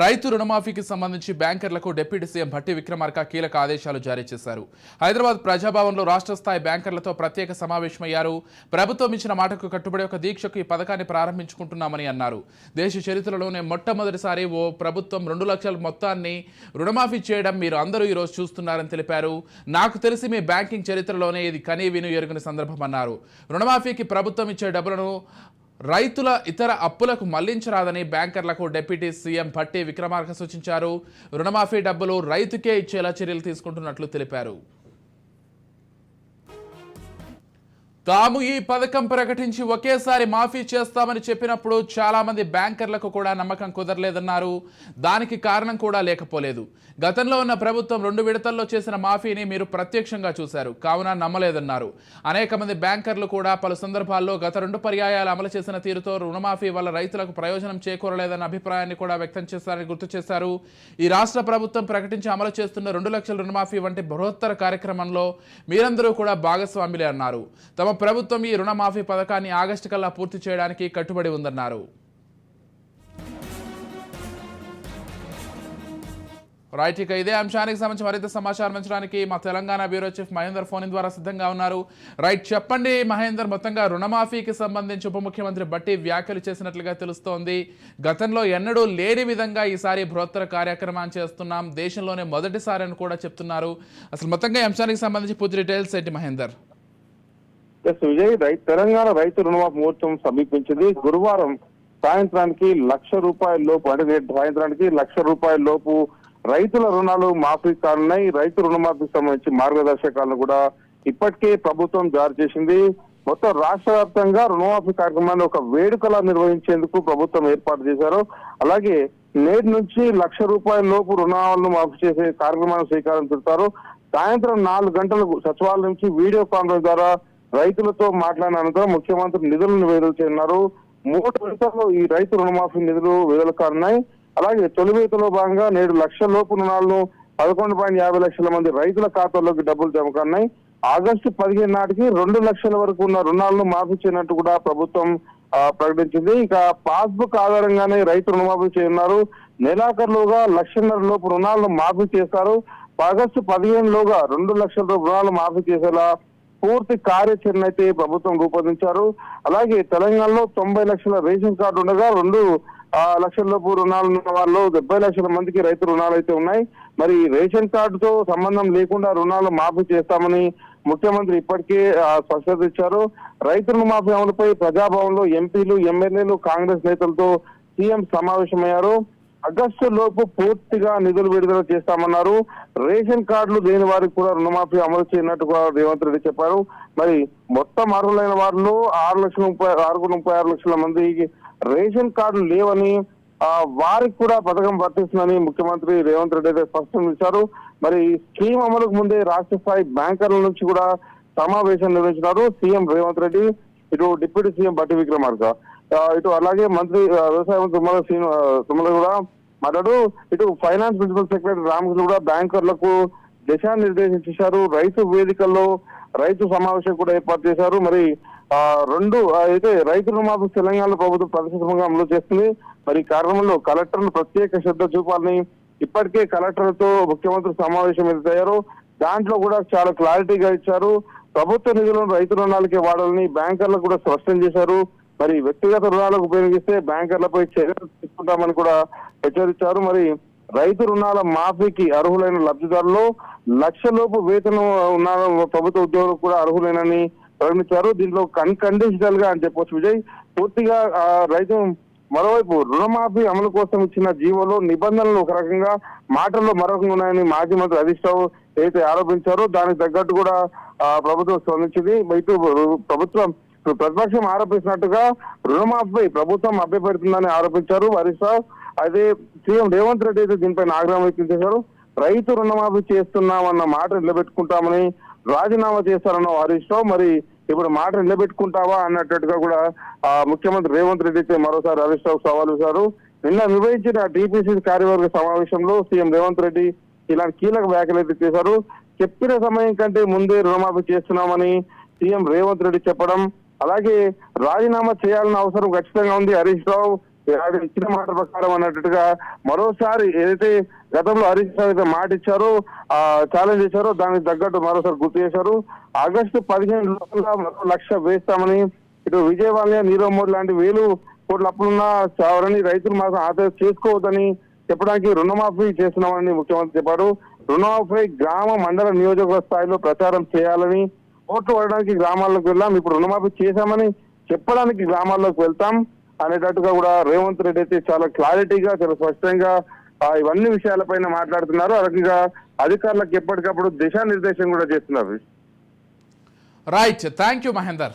రైతు రుణమాఫీకి సంబంధించి బ్యాంకర్లకు డిప్యూటీ సీఎం భట్టి విక్రమార్క కీలక ఆదేశాలు జారీ చేశారు. హైదరాబాద్ ప్రజాభవన్లో రాష్ట్ర స్థాయి బ్యాంకర్లతో ప్రత్యేక సమావేశమయ్యారు. ప్రభుత్వం ఇచ్చిన మాటకు కట్టుబడి ఒక దీక్షకు ఈ పథకాన్ని ప్రారంభించుకుంటున్నామని అన్నారు. దేశ చరిత్రలోనే మొట్టమొదటిసారి ఓ ప్రభుత్వం రెండు లక్షల మొత్తాన్ని రుణమాఫీ చేయడం మీరు అందరూ ఈరోజు చూస్తున్నారని తెలిపారు. నాకు తెలిసి మీ బ్యాంకింగ్ చరిత్రలోనే ఇది కనీ విను ఎరుగని సందర్భం అన్నారు రుణమాఫీకి ప్రభుత్వం ఇచ్చే డబ్బులను రైతుల ఇతర అప్పులకు మళ్ళించరాదని బ్యాంకర్లకు డిప్యూటీ సీఎం భట్టి విక్రమార్క సూచించారు. రుణమాఫీ డబ్బులు రైతుకే ఇచ్చేలా చర్యలు తీసుకుంటున్నట్లు తెలిపారు. తాము ఈ పథకం ప్రకటించి ఒకేసారి మాఫీ చేస్తామని చెప్పినప్పుడు చాలామంది బ్యాంకర్లకు కూడా నమ్మకం కుదరలేదన్నారు. దానికి కారణం కూడా లేకపోలేదు. గతంలో ఉన్న ప్రభుత్వం రెండు విడతల్లో చేసిన మాఫీని మీరు ప్రత్యక్షంగా చూశారు. కావున నమ్మలేదన్నారు. అనేక మంది బ్యాంకర్లు కూడా పలు సందర్భాల్లో గత రెండు పర్యాయాలు అమలు చేసిన తీరుతో రుణమాఫీ వల్ల రైతులకు ప్రయోజనం చేకూరలేదన్న అభిప్రాయాన్ని కూడా వ్యక్తం చేశారని గుర్తు చేశారు. ఈ రాష్ట్ర ప్రభుత్వం ప్రకటించి అమలు చేస్తున్న రెండు లక్షల రుణమాఫీ వంటి బృహత్తర కార్యక్రమంలో మీరందరూ కూడా భాగస్వాములే అన్నారు. తమ ప్రభుత్వం ఈ రుణమాఫీ పథకాన్ని ఆగస్టు కల్లా పూర్తి చేయడానికి కట్టుబడి ఉందన్నారు. రైట్ ఇక ఇదే అంశానికి సంబంధించి మరింత సమాచారం ఇచ్చడానికి మా Telangana bureau chief Mahender phone ద్వారా సిద్ధంగా ఉన్నారు. రైట్ చెప్పండి మహేందర్ మొత్తంగా రుణమాఫీకి సంబంధించి ఉప ముఖ్యమంత్రి బట్టి వ్యాఖ్యలు చేసినట్లుగా తెలుస్తోంది. గతంలో ఎన్నడూ లేని విధంగా ఈసారి బృహత్తర కార్యక్రమాన్ని చేస్తున్నాం. దేశంలోనే మొదటిసారి అని కూడా చెప్తున్నారు. అసలు మొత్తంగా ఈ అంశానికి సంబంధించి పూర్తి డీటెయిల్స్ ఏంటి మహేందర్? ఎస్ విజయ్ రైతు తెలంగాణ రైతు రుణమాఫీ ముహూర్తం సమీపించింది. గురువారం సాయంత్రానికి లక్ష రూపాయల లోపు అంటే సాయంత్రానికి లక్ష రూపాయల లోపు రైతుల రుణాలు మాఫీ కానున్నాయి. రైతు రుణమాఫీకి సంబంధించి మార్గదర్శకాలను కూడా ఇప్పటికే ప్రభుత్వం జారీ చేసింది. మొత్తం రాష్ట్ర వ్యాప్తంగా రుణమాఫీ కార్యక్రమాన్ని ఒక వేడుకలా నిర్వహించేందుకు ప్రభుత్వం ఏర్పాటు చేశారు. అలాగే నేటి నుంచి లక్ష రూపాయల లోపు రుణాలను మాఫీ చేసే కార్యక్రమాన్ని శ్రీకారం చుడతారు. సాయంత్రం నాలుగు గంటలకు సచివాలయం నుంచి వీడియో కాన్ఫరెన్స్ ద్వారా రైతులతో మాట్లాడిన అనంతరం ముఖ్యమంత్రి నిధులను విడుదల చేయనున్నారు. మూడు విడతల్లో ఈ రైతు రుణమాఫీ నిధులు విడుదల కానున్నాయి. అలాగే తొలి విడతలో భాగంగా నేడు లక్షల లోపు రుణాలను పదకొండు పాయింట్ యాభై లక్షల మంది రైతుల ఖాతాల్లోకి డబ్బులు జమ కానున్నాయి. ఆగస్టు పదిహేను నాటికి రెండు లక్షల వరకు ఉన్న రుణాలను మాఫీ చేయనట్టు కూడా ప్రభుత్వం ప్రకటించింది. ఇక పాస్బుక్ ఆధారంగానే రైతు రుణమాఫీ చేయనున్నారు. నెలాఖరులోగా లక్షన్నర లోపు రుణాలను మాఫీ చేస్తారు ఆగస్టు పదిహేనులోగా రెండు లక్షల రుణాలు మాఫీ చేసేలా పూర్తి కార్యాచరణ అయితే ప్రభుత్వం రూపొందించారు. అలాగే తెలంగాణలో తొంభై లక్షల రేషన్ కార్డు ఉండగా రెండు లక్షల లోపు రుణాలు ఉన్న వాళ్ళు డెబ్బై లక్షల మందికి రైతు రుణాలు అయితే ఉన్నాయి. మరి రేషన్ కార్డుతో సంబంధం లేకుండా రుణాలు మాఫీ చేస్తామని ముఖ్యమంత్రి ఇప్పటికే స్పష్టత ఇచ్చారు. రైతు రుణమాఫీ అమలుపై ప్రజాభవన్లో ఎంపీలు ఎమ్మెల్యేలు కాంగ్రెస్ నేతలతో సీఎం సమావేశమయ్యారు. ఆగస్టు లోపు పూర్తిగా నిధులు విడుదల చేస్తామన్నారు. రేషన్ కార్డులు లేని వారికి కూడా రుణమాఫీ అమలు చేయనట్టు కూడా రేవంత్ రెడ్డి చెప్పారు. మరి మొత్తం అర్హులైన వారిలో ఆరు లక్షల ముప్పై ఆరు ముప్పై ఆరు లక్షల మందికి రేషన్ కార్డులు లేవని వారికి కూడా పథకం వర్తిస్తుందని ముఖ్యమంత్రి రేవంత్ రెడ్డి అయితే స్పష్టం చేశారు. మరి స్కీమ్ అమలుకు ముందే రాష్ట్ర స్థాయి బ్యాంకర్ల నుంచి కూడా సమావేశం నిర్వహించినారు సీఎం రేవంత్ రెడ్డి. ఇటు డిప్యూటీ సీఎం బట్టి విక్రమార్క. ఇటు అలాగే మంత్రి వ్యవసాయ మంత్రి తుమ్మల శ్రీను తుమ్మల కూడా మాట్లాడు ఇటు ఫైనాన్స్ ప్రిన్సిపల్ సెక్రటరీ రామకృష్ణ కూడా బ్యాంకర్లకు దిశానిర్దేశం చేశారు రైతు వేదికల్లో రైతు సమావేశం కూడా ఏర్పాటు చేశారు. మరి రెండు అయితే రైతు రుణమాఫీ తెలంగాణ ప్రభుత్వం ప్రతిష్ఠితంగా అమలు చేస్తుంది. మరి ఈ కార్యక్రమంలో ప్రత్యేక శ్రద్ధ చూపాలని ఇప్పటికే కలెక్టర్తో ముఖ్యమంత్రి సమావేశం ఎదురయ్యారు దాంట్లో కూడా చాలా క్లారిటీగా ఇచ్చారు. ప్రభుత్వ నిధులను రైతు రుణాలకే వాడాలని బ్యాంకర్లకు కూడా స్పష్టం చేశారు. మరి వ్యక్తిగత రుణాలకు ఉపయోగిస్తే బ్యాంకర్లపై చర్యలు తీసుకుంటామని కూడా హెచ్చరించారు. మరి రైతు రుణాల మాఫీకి అర్హులైన లబ్ధిదారులు లక్ష లోపు వేతనం ఉన్న ప్రభుత్వ ఉద్యోగులు కూడా అర్హులేనని ప్రకటించారు. దీంట్లో అన్కండిషనల్గా అని చెప్పొచ్చు విజయ్. పూర్తిగా రైతు మరోవైపు రుణమాఫీ అమలు కోసం ఇచ్చిన జీవోలో నిబంధనలు ఒక రకంగా మాటల్లో మరొకంగా ఉన్నాయని మాజీ మంత్రి హరీష్ రావు ఏదైతే ఆరోపించారో దానికి తగ్గట్టు కూడా ప్రభుత్వం స్పందించింది. ఇటు ప్రభుత్వం ప్రతిపక్షం ఆరోపిస్తున్నట్టుగా రుణమాఫీ ప్రభుత్వం అభ్యపెడుతుందని ఆరోపించారు. హరీష్ అదే సీఎం రేవంత్ రెడ్డి అయితే దీనిపైన ఆగ్రహం వ్యక్తం చేశారు. రైతు రుణమాఫీ చేస్తున్నామన్న మాట నిలబెట్టుకుంటామని రాజీనామా చేస్తారన్న హరీష్ రావు మరి ఇప్పుడు మాట నిలబెట్టుకుంటావా అన్నట్టుగా కూడా ఆ, ముఖ్యమంత్రి రేవంత్ రెడ్డి అయితే మరోసారి హరీష్ రావు సవాల్ చేశారు నిన్న నిర్వహించిన టీపీసీ కార్యవర్గ సమావేశంలో సీఎం రేవంత్ రెడ్డి ఇలాంటి కీలక వ్యాఖ్యలు అయితే చేశారు. చెప్పిన సమయం కంటే ముందే రుణమాఫీ చేస్తున్నామని సీఎం రేవంత్ రెడ్డి చెప్పడం అలాగే రాజీనామా చేయాలన్న అవసరం ఖచ్చితంగా ఉంది. హరీష్ రావు ఆయన ఇచ్చిన మాట ప్రకారం అన్నట్టుగా మరోసారి ఏదైతే గతంలో హరీష్ రావు అయితే మాట ఇచ్చారో ఆ ఛాలెంజ్ చేశారో దానికి తగ్గట్టు మరోసారి గుర్తు చేశారు. ఆగస్టు పదిహేను లోపల మరో లక్ష వేస్తామని ఇటు విజయవాడ నీరవ్ మోడీ లాంటి వేలు కోట్ల అప్పులున్న చావరని రైతులు మాత్రం ఆదాయం చేసుకోవద్దని చెప్పడానికి రుణమాఫీ చేస్తున్నామని ముఖ్యమంత్రి చెప్పారు. రుణమాఫీ గ్రామ మండల నియోజకవర్గ స్థాయిలో ప్రచారం చేయాలని ఓట్లు పడడానికి గ్రామాల్లోకి వెళ్ళాం. ఇప్పుడు రుణమాఫీ చేశామని చెప్పడానికి గ్రామాల్లోకి వెళ్తాం అనేటట్టుగా కూడా రేవంత్ రెడ్డి అయితే చాలా క్లారిటీగా చాలా స్పష్టంగా ఇవన్నీ విషయాలపైన మాట్లాడుతున్నారు. అలాగే అధికారులకు ఎప్పటికప్పుడు దిశానిర్దేశం కూడా చేస్తున్నారు. Right thank you Mahender.